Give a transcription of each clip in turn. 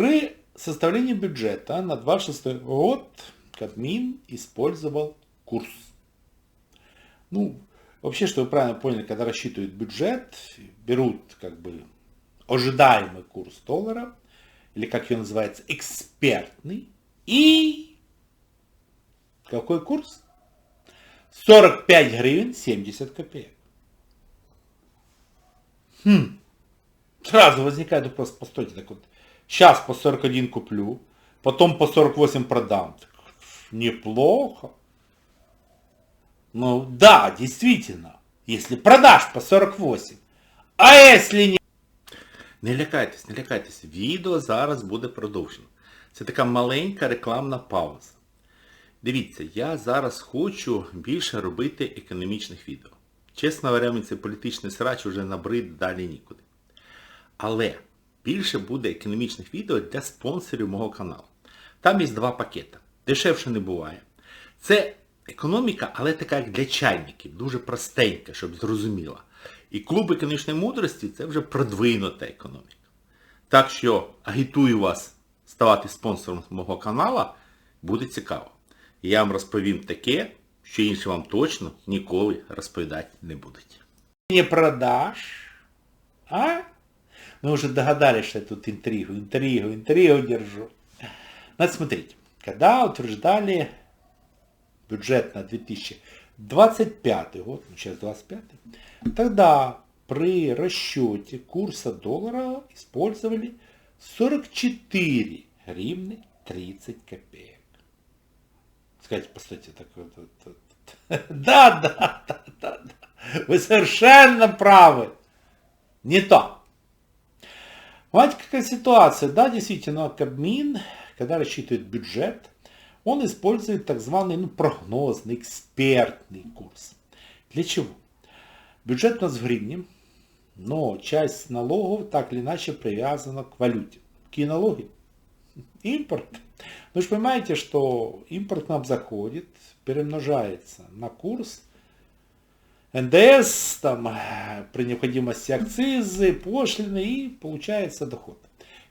При составлении бюджета на 26 год Кабмин использовал курс. Ну, вообще, что вы правильно поняли, когда рассчитывают бюджет, берут как бы ожидаемый курс доллара, или как ее называется, экспертный, и какой курс? 45 гривен 70 копеек. Хм. Сразу возникает вопрос, постойте, так вот, сейчас по 41 куплю, потом по 48 продам. Неплохо. Ну да, действительно, если продашь по 48, а если не... Не лякайтесь, не лякайтесь, відео зараз буде продовжено. Це така маленька рекламна пауза. Дивіться, я зараз хочу більше робити економічних відео. Чесно говоря, мені цей політичний срач вже набрид далі нікуди. Але більше буде економічних відео для спонсорів мого каналу. Там є два пакети. Дешевше не буває. Це економіка, але така як для чайників, дуже простенька, щоб зрозуміла. І клуб економічної мудрості це вже продвинута економіка. Так що агітую вас ставати спонсором мого каналу, буде цікаво. Я вам розповім таке, що інші вам точно ніколи розповідати не будуть. Не продаж, а? Мы уже догадались, что я тут интригу, интригу, интригу держу. Значит, смотрите, когда утверждали бюджет на 2025 год, ну сейчас 25 тогда при расчете курса доллара использовали 44 гривны 30 копеек. Скажите, постойте, так вот, вот, вот. Да, да, да, да, да. Вы совершенно правы. Не то. Вот какая ситуация. Да, действительно, Кабмин, когда рассчитывает бюджет, он использует так званый ну, прогнозный, экспертный курс. Для чего? Бюджет у нас в гривне, но часть налогов так или иначе привязана к валюте. Какие налоги? Импорт. Вы же понимаете, что импорт нам заходит, перемножается на курс, НДС, там, при необходимости акцизы, пошлины и получается доход.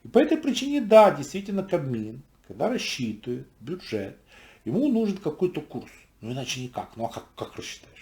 И по этой причине, да, действительно Кабмин, когда рассчитывает бюджет, ему нужен какой-то курс. Ну иначе никак. Ну а как, как рассчитаешь?